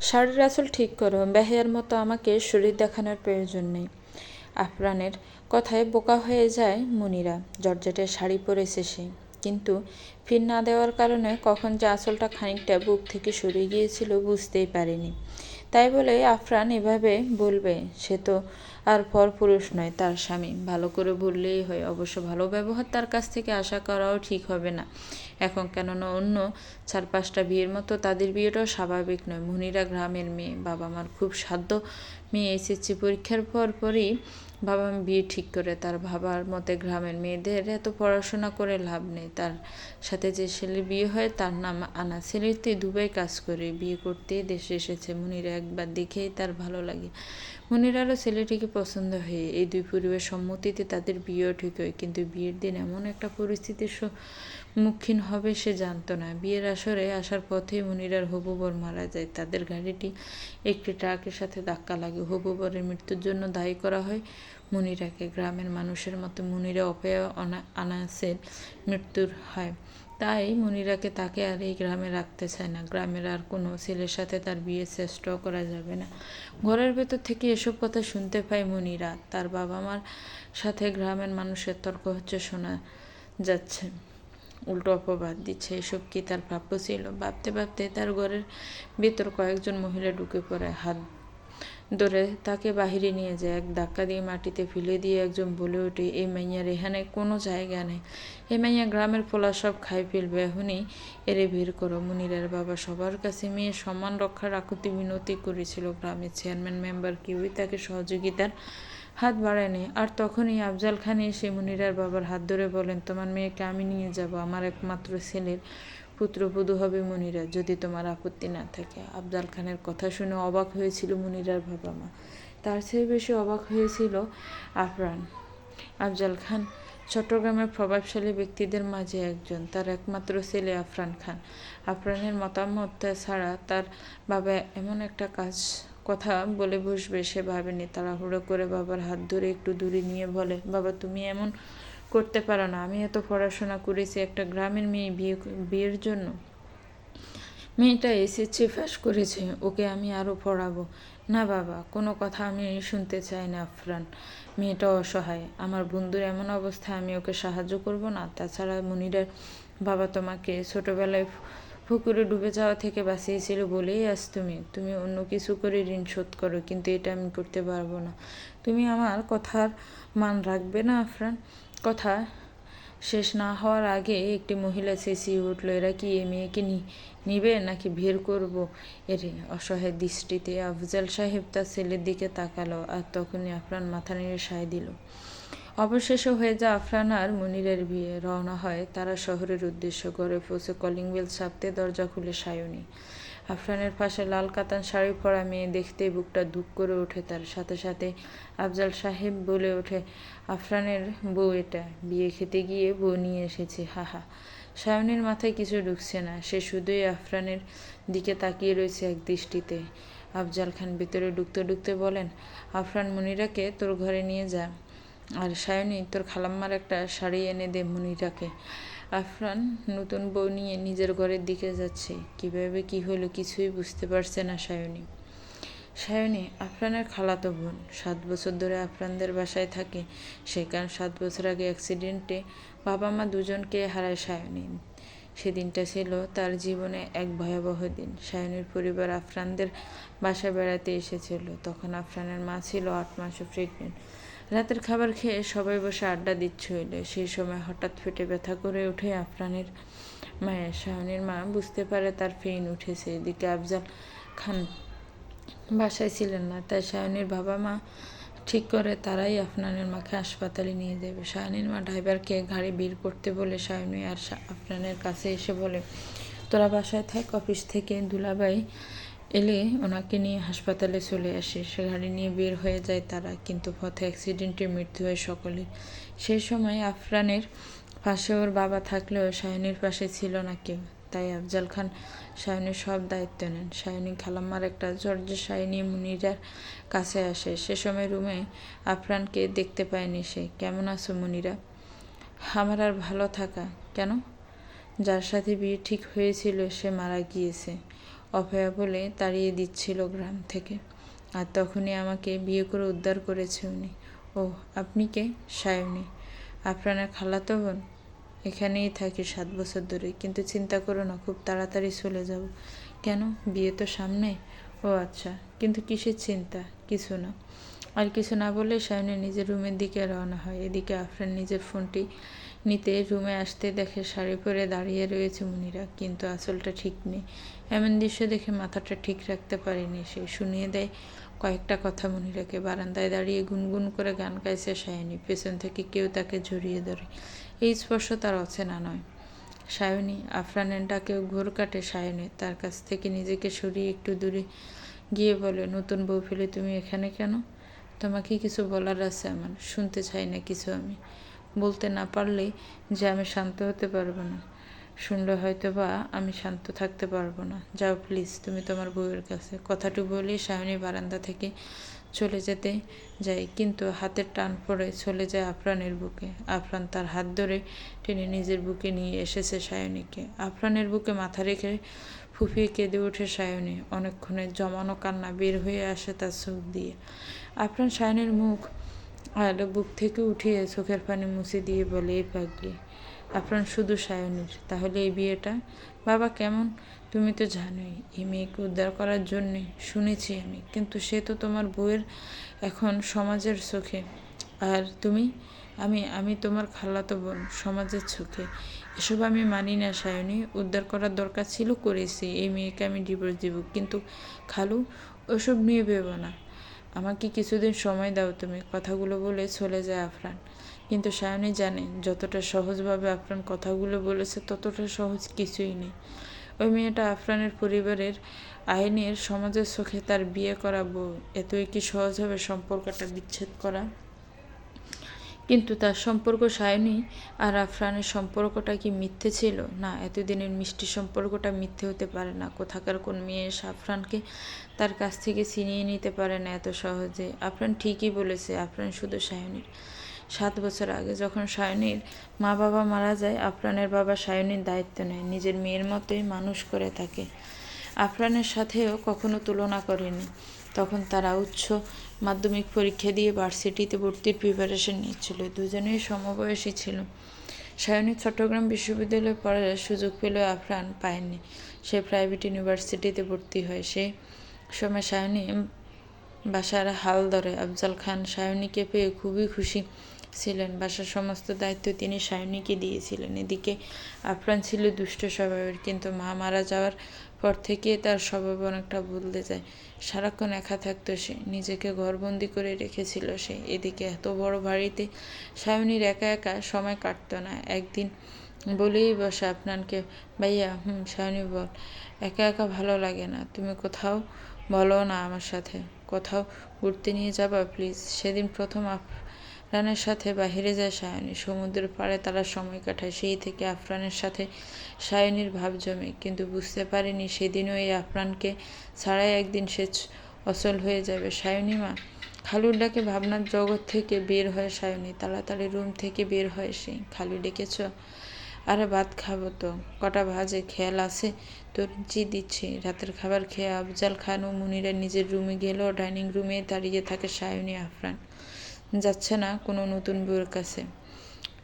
শাড়ির আসল ঠিক করো বেহেয়ার মতো আমাকে শরীর দেখানোর প্রয়োজন নেই। আফরানের কথায় বোকা হয়ে যায় মুনিরা জর্জেটের শাড়ি পরেছে সে। কিন্তু ফির না দেওয়ার কারণে কখন যে আসলটা খানিকটা বুক থেকে সরে গিয়েছিল বুঝতেই পারেনি। তাই বলে আফরান এভাবে বলবে, সে তো আর পর পুরুষ নয়, তার স্বামী। ভালো করে বললেই হয়, অবশ্য ভালো ব্যবহার তার কাছ থেকে আশা করাও ঠিক হবে না। এখন কেননা অন্য চার পাঁচটা বিয়ের মতো তাদের বিয়েটাও স্বাভাবিক নয়। মুনিরা গ্রামের মেয়ে বাবা মার খুব সাধ্য। মেয়ে এসএসসি পরীক্ষার পর পরই বাবা বিয়ে ঠিক করে, তার বাবার মতে গ্রামের মেয়েদের এত পড়াশোনা করে লাভ নেই। তার সাথে যে ছেলে বিয়ে হয়, তার নাম আনা। ছেলেটি দুবাই কাজ করে, বিয়ে করতেই দেশে এসেছে। মুনিরা একবার দেখেই তার ভালো লাগে। মুনিরারও ছেলেটিকে পছন্দ হয়ে, এই দুই পরিবার সম্মতিতে তাদের বিয়েও ঠিক হয়। কিন্তু বিয়ের দিন এমন একটা পরিস্থিতির সম্মুখীন হবে সে জানতো না। বিয়ের আসরে আসার পথেই মুনিরার হবু বর মারা যায়। তাদের গাড়িটি একটি ট্রাকের সাথে ধাক্কা লাগে। হবু বরের মৃত্যুর জন্য দায়ী করা হয় মুনিরাকে। গ্রামের মানুষের মতো মুনিরা অপেয় আনাসের মৃত্যুর হয়। তাই মুনিরাকে তাকে আর এই গ্রামে রাখতে চায় না। গ্রামের আর কোনো ছেলের সাথে তার বিয়ে শ্রেষ্ঠ করা যাবে না। ঘরের ভেতর থেকে এসব কথা শুনতে পায় মুনিরা। তার বাবা মার সাথে গ্রামের মানুষের তর্ক হচ্ছে, শোনা যাচ্ছে। উল্টো অপবাদ দিচ্ছে এসব কি তার প্রাপ্য ছিল? ভাবতে ভাবতে তার ঘরের ভেতর কয়েকজন মহিলা ঢুকে পড়ে। হাত ধরে তাকে বাহিরে নিয়ে যায়। এক ধাক্কা দিয়ে মাটিতে ফেলে দিয়ে একজন বলে ওঠে এই মাইয়ার এখানে কোনো জায়গা নেই। এ মাইয়া গ্রামের পোলা সব খাই ফেলবে, এখনই এরে বের করো। মুনিরের বাবা সবার কাছে মেয়ে সম্মান রক্ষার আকুতি মিনতি করেছিল। গ্রামের চেয়ারম্যান মেম্বার কেউই তাকে সহযোগিতার হাত বাড়ায়নি। আর তখনই আফজাল খান এসে মুনিরার বাবার হাত ধরে বলেন, তোমার মেয়েকে আমি নিয়ে যাব। আমার একমাত্র ছেলের পুত্রবধূ হবে মুনিরা, যদি তোমার আপত্তি না থাকে। আফজাল খানের কথা শুনে অবাক হয়েছিল মুনিরার বাবা মা। তার চেয়ে বেশি অবাক হয়েছিল আফরান। আফজাল খান চট্টগ্রামের প্রভাবশালী ব্যক্তিদের মাঝে একজন। তার একমাত্র ছেলে আফরান খান। আফরানের মতামত ছাড়া তার বাবা এমন একটা কাজ কথা বলে বসবে সে ভাবেনি তাড়াহুড়ো করে বাবার হাত ধরে একটু দূরে নিয়ে বলে, বাবা, তুমি এমন করতে পারো না। আমি এত পড়াশোনা করেছি একটা গ্রামের মেয়ে বিয়ে বিয়ের জন্য। মেয়েটা এসেছে ফাঁস করেছে, ওকে আমি আরও পড়াবো। না বাবা, কোনো কথা আমি শুনতে চাই না, আফরান। মেয়েটা অসহায়। আমার বন্ধুর এমন অবস্থায় আমি ওকে সাহায্য করব না। তাছাড়া মনিরের বাবা তোমাকে ছোটোবেলায় পুকুরে ডুবে যাওয়া থেকে বাঁচিয়েছিল বলেই আজ তুমি। তুমি অন্য কিছু করে ঋণ শোধ করো, কিন্তু এটা আমি করতে পারব না। তুমি আমার কথার মান রাখবে না, আফরান। কথা শেষ না হওয়ার আগে একটি মহিলা চেঁচিয়ে উঠল, এরা কি এ মেয়েকে নিবে নাকি বের করব? এর অসহায় দৃষ্টিতে আফজাল সাহেব তার ছেলের দিকে তাকালো আর তখনই আফরান মাথা নেড়ে সায় দিল। অবশেষে হয়ে যা আফরান আর মুনিরের বিয়ে। রওনা হয় তারা শহরের উদ্দেশ্য। ঘরে পৌঁছে কলিং বেল ছাপতে দরজা খুলে সায়নি। আফরানের পাশে লাল কাতান শাড়ি পরা মেয়ে দেখতে বুকটা দুঃখ করে ওঠে তার। সাথে সাথে আফজাল সাহেব বলে ওঠে, আফরানের বউ এটা, বিয়ে খেতে গিয়ে বউ নিয়ে এসেছে হাহা সায়নের মাথায় কিছু ঢুকছে না, সে শুধুই আফরানের দিকে তাকিয়ে রয়েছে এক দৃষ্টিতে। আফজাল খান ভিতরে ঢুকতে ঢুকতে বলেন, আফরান মনিরাকে তোর ঘরে নিয়ে যা। আর সায়নী, তোর খালাম্মার একটা শাড়ি এনে দে মনিরাকে আফরান নতুন বউ নিয়ে নিজের ঘরের দিকে যাচ্ছে। কীভাবে কি হলো কিছুই বুঝতে পারছে না সায়নী। সায়নী, আফরানের খালাতো বোন। সাত বছর ধরে আফরানদের বাসায় থাকে। সেখানে সাত বছর আগে অ্যাক্সিডেন্টে বাবা মা দুজনকে হারায় সায়নী। সেদিনটা ছিল তার জীবনে এক ভয়াবহ দিন। সায়নীর পরিবার আফরানদের বাসায় বেড়াতে এসেছিল। তখন আফরানের মা ছিল আট মাসে প্রেগনেন্ট রাতের খাবার খেয়ে সবাই বসে আড্ডা দিচ্ছিল। সেই সময় হঠাৎ ফেটে ব্যথা করে উঠে আফরানের মায়ের। শাহনির মা বুঝতে পারে তার ফেইন উঠেছে। এদিকে আফজাল খান বাসায় ছিলেন না, তাই শাহনির বাবা মা ঠিক করে তারাই আফনানের মাকে হাসপাতালে নিয়ে যাবে। শাহনির মা ড্রাইভারকে গাড়ি বের করতে বলে শাহনি আর আফনানের কাছে এসে বলে, তোরা বাসায় থাক, অফিস থেকে দুলাবাই এলে ওনাকে নিয়ে হাসপাতালে চলে আসে। সে গাড়ি নিয়ে বের হয়ে যায় তারা, কিন্তু পথে অ্যাক্সিডেন্টে মৃত্যু হয় সকলের সেই সময় আফরানের পাশে ওর বাবা থাকলেও সায়নীর পাশে ছিল না কেউ। তাই আফজাল খান সায়নীর সব দায়িত্ব নেন। সায়নী খালাম্মার একটা জর্জে সায়নী মুনিরার কাছে আসে। সে সময় রুমে আফরানকে দেখতে পায়নি সে। কেমন আছো মুনিরা? আমার আর ভালো থাকা। কেন? যার সাথে বিয়ে ঠিক হয়েছিল সে মারা গিয়েছে। অভয়া বলে তাড়িয়ে দিচ্ছিল গ্রাম থেকে। আর তখনই আমাকে বিয়ে করে উদ্ধার করেছে উনি। ও আপনি কে? সায়নী। আপনার খালাতো বোন? এখানেই থাকি সাত বছর ধরে, কিন্তু চিন্তা করো না, খুব তাড়াতাড়ি চলে যাব। কেন? বিয়ে তো সামনে? ও আচ্ছা কিন্তু কিসের চিন্তা? কিছু না। আর কিছু না বলে সায়নী নিজের রুমের দিকে রওনা হয়। এদিকে আফরান নিজের ফোনটি নিতে, রুমে আসতে দেখে শাড়ি পরে দাঁড়িয়ে রয়েছে মুনিরা, কিন্তু আসলটা ঠিক নেই। এমন দৃশ্য দেখে মাথাটা ঠিক রাখতে পারেনি সে। শুনিয়ে দেয় কয়েকটা কথা মনিরাকে। বারান্দায় দাঁড়িয়ে গুনগুন করে গান গাইছে সায়নী। পেছন থেকে কেউ তাকে জড়িয়ে ধরে। এই স্পর্শ তার অচেনা নয়। সায়নী আফরানের ডাকেও ঘোর কাটে সায়নে। তার কাছ থেকে নিজেকে সরিয়ে একটু দূরে গিয়ে বলে, নতুন বউ ফেলে তুমি এখানে কেন? তোমাকে কিছু বলার আছে আমার। শুনতে চাই না কিছু আমি। বলতে না পারলেই যে আমি শান্ত হতে পারব না। শুনলে হয়তো বা আমি শান্ত থাকতে পারব না। যাও প্লিজ, তুমি তোমার বউয়ের কাছে। কথাটি বলে, সায়নী বারান্দা থেকে চলে যেতে যায়, কিন্তু হাতের টান পড়ে চলে যায় আফরানের বুকে। আফরান তার হাত ধরে টেনে নিজের বুকে নিয়ে এসেছে সায়নীকে। আফরানের বুকে মাথা রেখে ফুফিয়ে কেঁদে ওঠে সায়নী। অনেকক্ষণে জমানো কান্না বের হয়ে আসে তার চোখ দিয়ে। আফরান সায়নের মুখ আর বুক থেকে উঠিয়ে চোখের পানি মুছে দিয়ে বলে, এই পাগলি আফরান শুধু সায়নীর, তাহলে এই বিয়েটা? বাবা, কেমন? তুমি তো জানোই, এই মেয়েকে উদ্ধার করার জন্যে শুনেছি আমি, কিন্তু সে তো তোমার বউয়ের এখন সমাজের চোখে। আর তুমি? আমি আমি তোমার খালাতো বোন, সমাজের চোখে। এসব আমি মানি না, সায়নি, উদ্ধার করার দরকার ছিল করেছি, এই মেয়েকে আমি ডিভোর্স দিব, কিন্তু খালু, ওসব নিয়ে ভেবো না। আমাকে কিছুদিন সময় দাও তুমি, কথাগুলো বলে চলে যায় আফরান। কিন্তু সায়নী জানে, যতটা সহজভাবে আফরান কথাগুলো বলেছে, ততটা সহজ কিছুই নেই। ওই মেয়েটা আফরানের পরিবারের আইনের, সমাজের চোখে তার বিয়ে করা বউ। এতই কি সহজ হবে সম্পর্কটা বিচ্ছেদ করা? কিন্তু তার সম্পর্ক সায়নী আর আফরানের সম্পর্কটা কি মিথ্যে ছিল? না, এতদিনের মিষ্টি সম্পর্কটা মিথ্যে হতে পারে না। কোথাকার কোন মেয়ে এসে আফরানকে তার কাছ থেকে ছিনিয়ে নিতে পারে না এত সহজে? আফরান ঠিকই বলেছে, আফরান শুধু সায়নীর। সাত বছর আগে যখন সায়নীর মা বাবা মারা যায়, আফরানের বাবা সায়নীর দায়িত্ব নেয়, নিজের মেয়ের মতোই মানুষ করে থাকে। আফরানের সাথেও কখনো তুলনা করেনি। তখন তারা উচ্চ মাধ্যমিক পরীক্ষা দিয়ে ভার্সিটিতে ভর্তির প্রিপারেশন নিচ্ছিল দুজনেই সমবয়সী ছিল। সায়নী চট্টগ্রাম বিশ্ববিদ্যালয়ে পড়ার সুযোগ পেলেও আফরান পায়নি। সে প্রাইভেট ইউনিভার্সিটিতে ভর্তি হয়। সে সময় সায়নী বাসার হাল ধরে আফজাল খান সায়নীকে পেয়ে খুবই খুশি ছিলেন। বাসার সমস্ত দায়িত্ব তিনি সায়নীকে দিয়েছিলেন। এদিকে আফরান ছিল দুষ্ট স্বভাবের, কিন্তু মা মারা যাওয়ার পর থেকে তার স্বভাব অনেকটা বদলে যায়। সারাক্ষণ একা থাকতো সে। নিজেকে ঘরবন্দি করে রেখেছিল সে। এদিকে এত বড় বাড়িতে সায়নীর একা একা সময় কাটতো না। একদিন বলেই বসে আপনাকে ভাইয়া, হুম, সায়নী বল। একা একা ভালো লাগে না। তুমি কোথাও বলো না আমার সাথে। কোথাও ঘুরতে নিয়ে যাবা, প্লিজ? সেদিন প্রথম আফরানের সাথে বাহিরে যায় সায়নী। সমুদ্রের পাড়ে তারা সময় কাটায়। সেই থেকে আফরানের সাথে সায়নীর ভাব জমে, কিন্তু বুঝতে পারেনি সেদিনও এই আফরানকে ছাড়াই একদিন সে অচল হয়ে যাবে। সায়নী মা, খালুর ডাকে ভাবনার জগৎ থেকে বের হয় সায়নী। তাড়াতাড়ি রুম থেকে বের হয় সে। খালু, ডেকেছ? আরে ভাত খাব তো। কটা ভাজে খেয়াল আছে? তোর জি দিচ্ছে। রাতের খাবার খেয়ে আফজাল খান ও মুনিরা নিজের রুমে গেল। ডাইনিং রুমে দাঁড়িয়ে থাকে সায়নী, আফরান। যাচ্ছে না কোনো নতুন বউয়ের কাছে।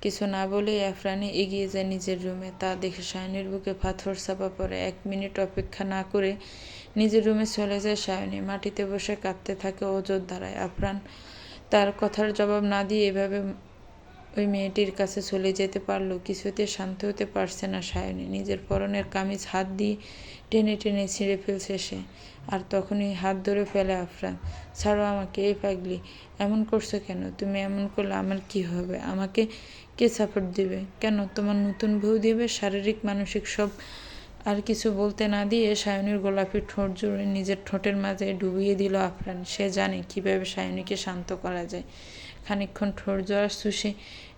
কিছু না বলে আফরানি এগিয়ে যায় নিজের রুমে। তা দেখে সায়নীর বুকে পাথর চাপা পড়ে। এক মিনিট অপেক্ষা না করে নিজের রুমে চলে যায় সায়নী মাটিতে বসে কাঁদতে থাকে দ্বারায় আফরান তার কথার জবাব না দিয়ে এভাবে ওই মেয়েটির কাছে চলে যেতে পারল, কিছুতে শান্ত হতে পারছে না সায়নী। নিজের পরনের কামিজ হাত দিয়ে টেনে টেনে ছিঁড়ে ফেলছে সে, আর তখনই হাত ধরে ফেলে আফরান। ছাড়ো আমাকে, এই পাগলি, এমন করছ কেন? তুমি এমন করলে আমার কি হবে? আমাকে কে সাপোর্ট দিবে? কেন তোমার নতুন বউ দিবে? শারীরিক, মানসিক সব আর কিছু বলতে না দিয়ে সায়নীর গোলাপি ঠোঁট জুড়ে নিজের ঠোঁটের মাঝে ডুবিয়ে দিল আফরান। সে জানে কীভাবে সায়নীকে শান্ত করা যায়। খানিক্ষণ ঠোঁট জোড়া শুষে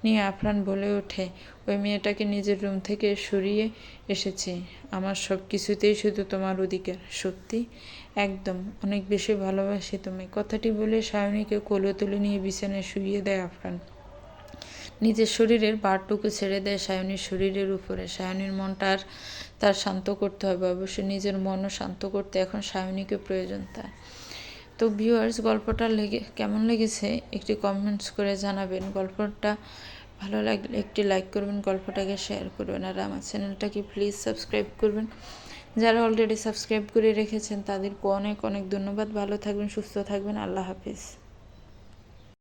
নিয়ে আফরান বলে ওঠে, ওই মেয়েটাকে নিজের রুম থেকে সরিয়ে এসেছি। আমার সব কিছুতেই শুধু তোমার অধিকার, সত্যি? একদম, অনেক বেশি ভালোবাসি তুমি। কথাটি বলে সায়নীকে কোলে তুলে নিয়ে বিছানায় শুইয়ে দেয় আফরান। নিজের শরীরের বারটুকু ছেড়ে দেয় সায়নীর শরীরের উপরে। সায়নীর মনটা আর তার শান্ত করতে হবে। অবশ্যই নিজের মনও শান্ত করতে এখন সায়নীকে প্রয়োজন তার। তো ভিউয়ার্স গল্পটা লেগে, কেমন লেগেছে একটি কমেন্টস করে জানাবেন। গল্পটা ভালো লাগলে একটি লাইক করবেন, গল্পটাকে শেয়ার করবেন। আর আমার চ্যানেলটাকে প্লিজ সাবস্ক্রাইব করবেন। যারা অলরেডি সাবস্ক্রাইব করে রেখেছেন, তাদেরকে অনেক অনেক ধন্যবাদ। ভালো থাকবেন, সুস্থ থাকবেন। আল্লাহ হাফিজ।